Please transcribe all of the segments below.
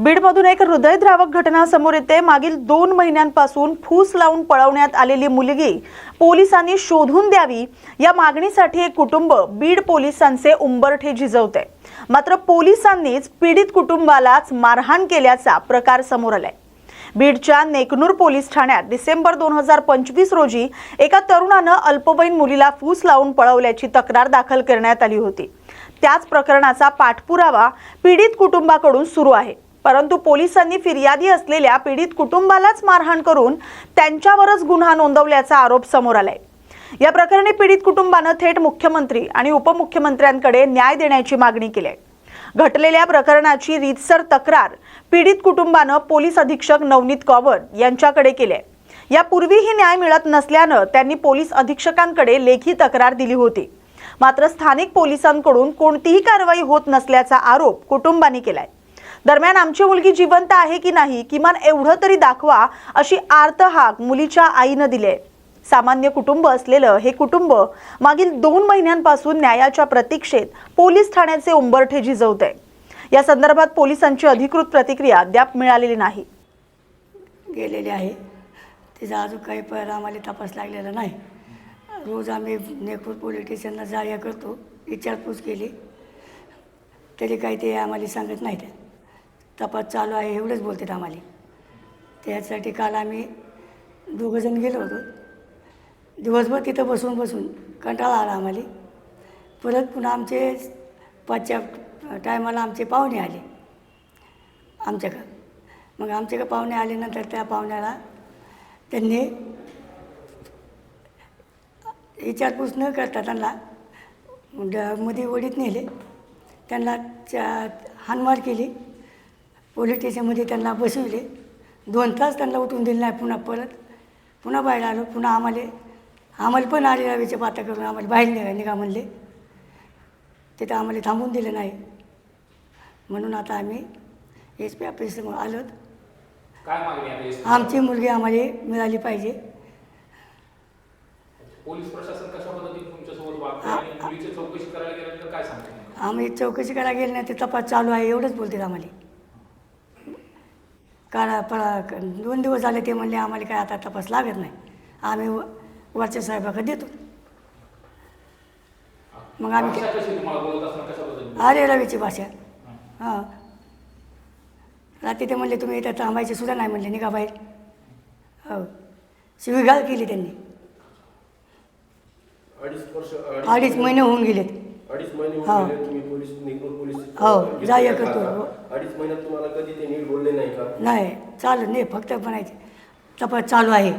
बीडमधून एक हृदयद्रावक घटना समोर येते. मागील दोन महिन्यांपासून फूस लावून पळवण्यात आलेली मुलगी पोलिसांनी शोधून द्यावी. या मागणीसाठी एक कुटुंब बीड पोलिसांचे उंबरठे झिजवते. मात्र पोलिसांनीच पीडित कुटुंबालाच मारहाण केल्याचा प्रकार समोर आलाय. बीडच्या नेकनूर पोलीस ठाण्यात डिसेंबर दोन हजार पंचवीस रोजी एका तरुणानं अल्पवयीन मुलीला फूस लावून पळवल्याची तक्रार दाखल करण्यात आली होती. त्याच प्रकरणाचा पाठपुरावा पीडित कुटुंबाकडून सुरू आहे. परंतु पोलिसांनी फिर्यादी असलेल्या पीडित कुटुंबालाच मारहाण करून त्यांच्यावरच गुन्हा नोंदवल्याचा आरोप समोर आलाय. या प्रकरणी पीडित कुटुंबानं थेट मुख्यमंत्री आणि उपमुख्यमंत्र्यांकडे न्याय देण्याची मागणी केली आहे घटलेल्या प्रकरणाची रीतसर तक्रार पीडित कुटुंबानं पोलीस अधीक्षक नवनीत कॉवर यांच्याकडे केली आहे यापूर्वीही न्याय मिळत नसल्यानं त्यांनी पोलीस अधीक्षकांकडे लेखी तक्रार दिली होती. मात्र स्थानिक पोलिसांकडून कोणतीही कारवाई होत नसल्याचा आरोप कुटुंबांनी केलाय. दरम्यान आमची मुलगी जिवंत आहे की नाही किमान एवढं तरी दाखवा अशी आर्त हाक मुलीच्या आईनं दिले सामान्य कुटुंब असलेलं हे कुटुंब मागील दोन महिन्यांपासून न्यायाच्या प्रतीक्षेत पोलीस ठाण्याचे उंबरठे झिजवते या संदर्भात पोलिसांची अधिकृत प्रतिक्रिया अद्याप मिळालेली नाही. गेलेले आहे. तिचा अजून काही पर आम्हाला तपास लागलेला नाही. रोज आम्ही नेकूर पोलीस स्टेशनला जाया करतो विचारपूस केली. तरी काही ते आम्हाला सांगत नाहीत. तपास चालू आहे एवढंच बोलतात आम्हाला. त्यासाठी काल आम्ही दोघंजण गेलो होतो. दिवसभर तिथं बसून बसून कंटाळा आला आम्हाला. परत पुन्हा आमचे पाचच्या टायमाला आमचे पाहुणे आले आमच्याकडं. मग आमच्याकडे पाहुणे आल्यानंतर त्या पाहुण्याला त्यांनी विचारपूस न करता त्यांना मध्ये वडीत नेले. त्यांना चा हानमार केली. पोलीस स्टेशनमध्ये त्यांना बसविले. दोन तास त्यांना उठून दिले नाही पुन्हा परत. पुन्हा बाहेर आलो पुन्हा आम्हाला आम्हाला पण आले रवीच्या पात्या करून आम्हाला बाहेर निघा निघा म्हणले. तिथं आम्हाला थांबून दिलं नाही. म्हणून आता आम्ही एच पी ऑफिसमधून आलो काय मागणी आहे एस- आमची मुलगी आम्हाला मिळाली पाहिजे? आम्ही चौकशी करायला गेले नाही ते तपास चालू आहे एवढंच बोलतात आम्हाला. काला प दोन दिवस झाले ते म्हणले आम्हाला काय आता तपास लागत नाही. आम्ही व- वरच्या साहेबाकडे देतो. मग आम्ही भाषा कशी तुम्हाला बोलत असताना कशा पद्धतीने आले रवीची भाषा. हां. रात्री ते म्हणले तुम्ही इथं थांबायचे सुद्धा नाही म्हणले निघा बाहेर. हो. शिवीगाळ केली त्यांनी. अडीच वर्ष अडीच महिने होऊन गेलेत. अडीच महिने हो. होऊन गेले तुम्ही पोलीस निघून पोलीस हो, का? करतो. हो. अडीच महिन्यात तुम्हाला कधी ते नीट बोलले नाही का? नाही चालू नाही फक्त म्हणायचे. तपास चालू आहे.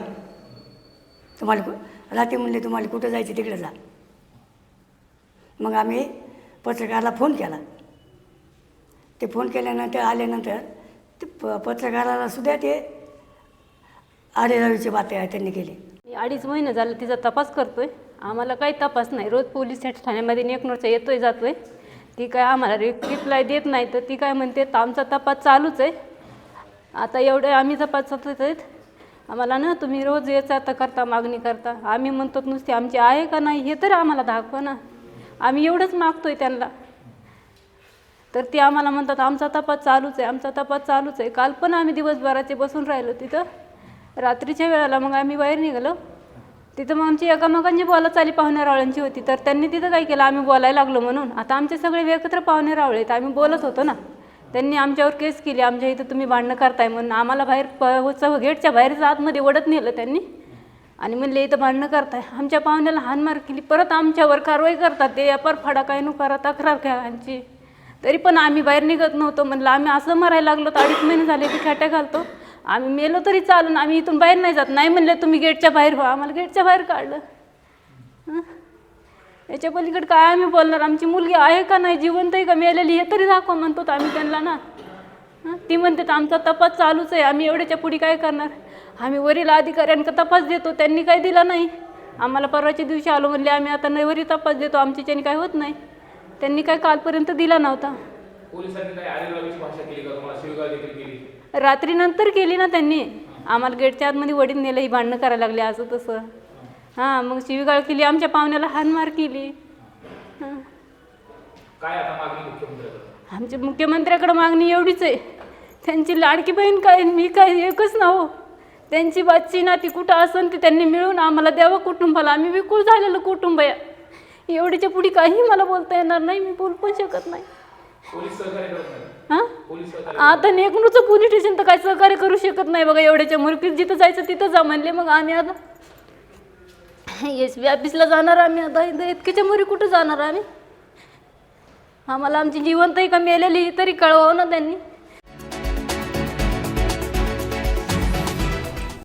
तुम्हाला कु- रात्री म्हणले तुम्हाला कुठं जायचं तिकडे जा. मग आम्ही पत्रकाराला फोन केला. ते फोन केल्यानंतर आल्यानंतर ते प पत्रकाराला सुद्धा ते आरे रवीची बातम्या त्यांनी केली. मी अडीच महिने झालं तिचा तपास करतोय. आम्हाला काही तपास नाही. रोज पोलीस ठाण्यामध्ये नेकनोरचा येतोय जातोय. ती काय आम्हाला रि रिप्लाय देत नाही तर ती काय म्हणते "तर आमचा तपास चालूच आहे. आता एवढे आम्ही तपासत आहेत. आम्हाला ना तुम्ही रोज याचा आता करता मागणी करता. आम्ही म्हणतो नुसती आमची आहे का नाही हे तर आम्हाला दाखवा ना. आम्ही एवढंच मागतोय त्यांना. तर ते आम्हाला म्हणतात आमचा तपास चालूच आहे आमचा तपास चालूच आहे. काल पण आम्ही दिवसभराचे बसून राहिलो तिथं. रात्रीच्या वेळेला मग आम्ही बाहेर निघालो. तिथं मग आमची एकामेकांची बोला चाली पाहुणे रावळ्यांची होती. तर त्यांनी तिथं काय केलं? आम्ही बोलायला लागलो म्हणून. आता आमचे सगळे एकत्र पाहुणे रावळे आहेत. आम्ही बोलत होतो ना. त्यांनी आमच्यावर केस केली. आमच्या इथं तुम्ही भांडणं करताय म्हणून. आम्हाला बाहेर प गेटच्या बाहेरच आतमध्ये ओढत नेलं त्यांनी. आणि म्हणले इथं भांडणं करताय. आमच्या पाहुण्याला हानमार केली. परत आमच्यावर कारवाई करतात. ते अपार फाडा. काय नु करा. तक्रार काय आमची. तरी पण आम्ही बाहेर निघत नव्हतो. म्हणलं आम्ही असं मरायला लागलो. तर अडीच महिने झाले ते खेट्या घालतो. आम्ही मेलो तरी चालून आम्ही इथून बाहेर नाही जात. नाही म्हणलं तुम्ही गेटच्या बाहेर व्हा. आम्हाला गेटच्या बाहेर काढलं. याच्या पलीकडे काय आम्ही बोलणार? आमची मुलगी आहे का नाही? जिवंत आहे का? मेलेली हे तरी दाखवा म्हणतो तर आम्ही त्यांना ना. ती म्हणते तर आमचा तपास चालूच आहे. आम्ही एवढ्याच्या पुढे काय करणार? आम्ही वरील अधिकाऱ्यांका तपास देतो. त्यांनी काय दिला नाही. आम्हाला परवाच्या दिवशी आलो म्हणले आम्ही आता नैवरी तपास देतो. आमच्याच्याने काय होत नाही. त्यांनी काय कालपर्यंत दिला नव्हता. पोलिसांनी रात्रीनंतर केली ना त्यांनी. आम्हाला गेटच्या आतमध्ये वडील नेलं ही भांडणं करायला लागली असं तसं. हां मग शिवीगाळ केली आमच्या पाहुण्याला हानमार केली. हां. काय आता मागणी मुख्यमंत्र्याकडे? आमच्या मुख्यमंत्र्याकडे मागणी एवढीच आहे. त्यांची लाडकी बहीण काय मी काय एकच ना हो. त्यांची बाची नाती कुठं असन ते त्यांनी मिळून आम्हाला द्यावं कुटुंबाला. आम्ही विकूळ झालेलं कुटुंब आहे. एवढीच्या पुढे काही मला बोलता येणार नाही मी बोलू पण शकत नाही. पोलीस सहकार्य करत नाही हां? आता नेकनूरचं पोलीस स्टेशन तर काय सहकार्य करू शकत नाही बघा एवढ्याच्या मुरकीत जिथं जायचं तिथं जा म्हणले. मग आम्ही आता एस बी ऑफिसला जाणार आम्ही आता. इथं इतकीच्या मुरी कुठं जाणार आम्ही? आम्हाला आमची जिवंतही का मेलेली तरी कळवावं ना त्यांनी.